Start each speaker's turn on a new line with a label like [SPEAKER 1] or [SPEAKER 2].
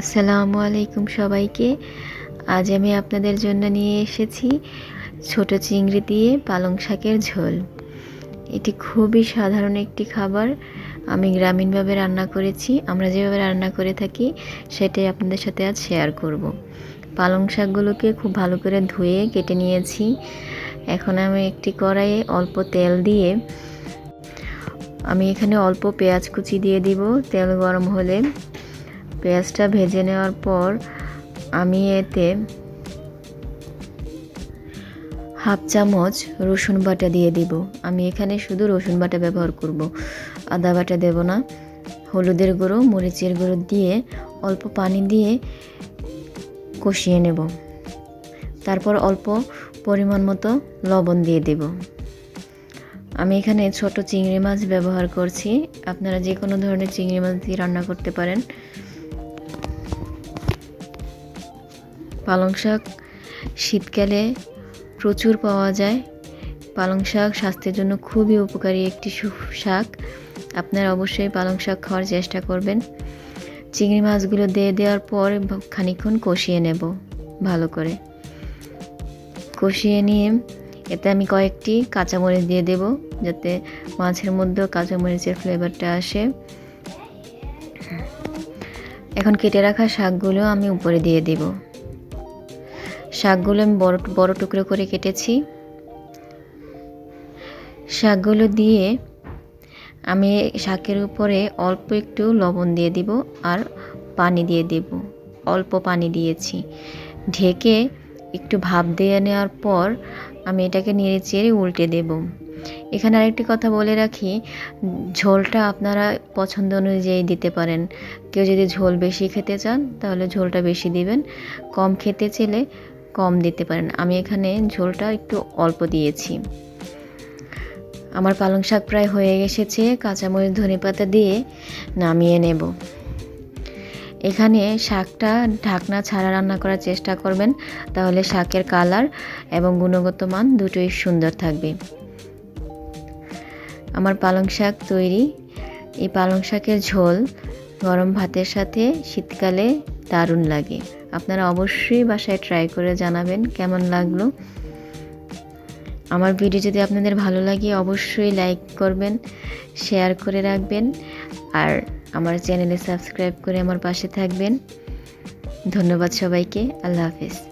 [SPEAKER 1] আসসালামু আলাইকুম সবাইকে। আজ আমি আপনাদের জন্য নিয়ে এসেছি ছোট চিংড়ি দিয়ে পালং শাকের ঝোল। এটি খুবই সাধারণ একটি খাবার। আমি গ্রামীণভাবে রান্না করেছি। আমরা যেভাবে রান্না করে থাকি, সেটাই আপনাদের সাথে আজ শেয়ার করব। পালং শাকগুলোকে খুব ভালো করে ধুয়ে কেটে নিয়েছি। এখন আমি একটি কড়াইয়ে অল্প তেল দিয়ে আমি এখানে অল্প পেঁয়াজ কুচি দিয়ে দিব। তেল গরম হলে পেঁয়াজটা ভেজে নেওয়ার পর আমি এতে হাফ চামচ রসুন বাটা দিয়ে দিব। আমি এখানে শুধু রসুন বাটা ব্যবহার করব। আদা বাটা দেব না। হলুদের গুঁড়ো, মরিচের গুঁড়ো দিয়ে অল্প পানি দিয়ে কষিয়ে নেব। তারপর অল্প পরিমাণ মতো লবণ দিয়ে দেব। আমি এখানে ছোট চিংড়ি মাছ ব্যবহার করছি। আপনারা যে কোনো ধরনের চিংড়ি মাছ দিয়ে রান্না করতে পারেন। পালং শাক শীতকালে প্রচুর পাওয়া যায়। পালং শাক স্বাস্থ্যের জন্য খুবই উপকারী একটি শাক। আপনারা অবশ্যই পালং শাক খাওয়ার চেষ্টা করবেন। চিংড়ি মাছগুলো দিয়ে দেওয়ার পর খানিক্ষণ কষিয়ে নেব ভালো করে। কষিয়ে নিয়ে এতে আমি কয়েকটি কাঁচামরিচ দিয়ে দেব যাতে মাছের মধ্যেও কাঁচামরিচের ফ্লেভারটা আসে। এখন কেটে রাখা শাকগুলো আমি উপরে দিয়ে দেবো। শাকগুলো আমি বড় বড় টুকরো করে কেটেছি। শাকগুলো দিয়ে আমি শাকের উপরে অল্প একটু লবণ দিয়ে দিব আর পানি দিয়ে দেব। অল্প পানি দিয়েছি। ঢেকে একটু ভাপ দিয়ে নেওয়ার পর আমি এটাকে নেড়ে চেড়ে উল্টে দেব। এখানে আরেকটি কথা বলে রাখি, ঝোলটা আপনারা পছন্দ অনুযায়ী দিতে পারেন। কেউ যদি ঝোল বেশি খেতে চান তাহলে ঝোলটা বেশি দিবেন। কম খেতে চেলে কম দিতে পারেন। আমি এখানে ঝোলটা একটু অল্প দিয়েছি। আমার পালং শাক প্রায় হয়ে এসেছে। কাঁচামরিচ ধনে পাতা দিয়ে নামিয়ে নেব। এখানে শাকটা ঢাকনা ছাড়া রান্না করার চেষ্টা করবেন। তাহলে শাকের কালার এবং গুণগত মান দুটোই সুন্দর থাকবে। আমার পালং শাক তৈরি। এই পালং শাকের ঝোল গরম ভাতের সাথে, শীতকালে দারুণ লাগে। আপনারা অবশ্যই বাসায় ট্রাই করে জানাবেন কেমন লাগল। আমার ভিডিও যদি আপনাদের ভালো লাগে, অবশ্যই লাইক করবেন শেয়ার করে রাখবেন, আর আমার চ্যানেলে সাবস্ক্রাইব করে আমার পাশে থাকবেন। ধন্যবাদ সবাইকে, আল্লাহ হাফেজ।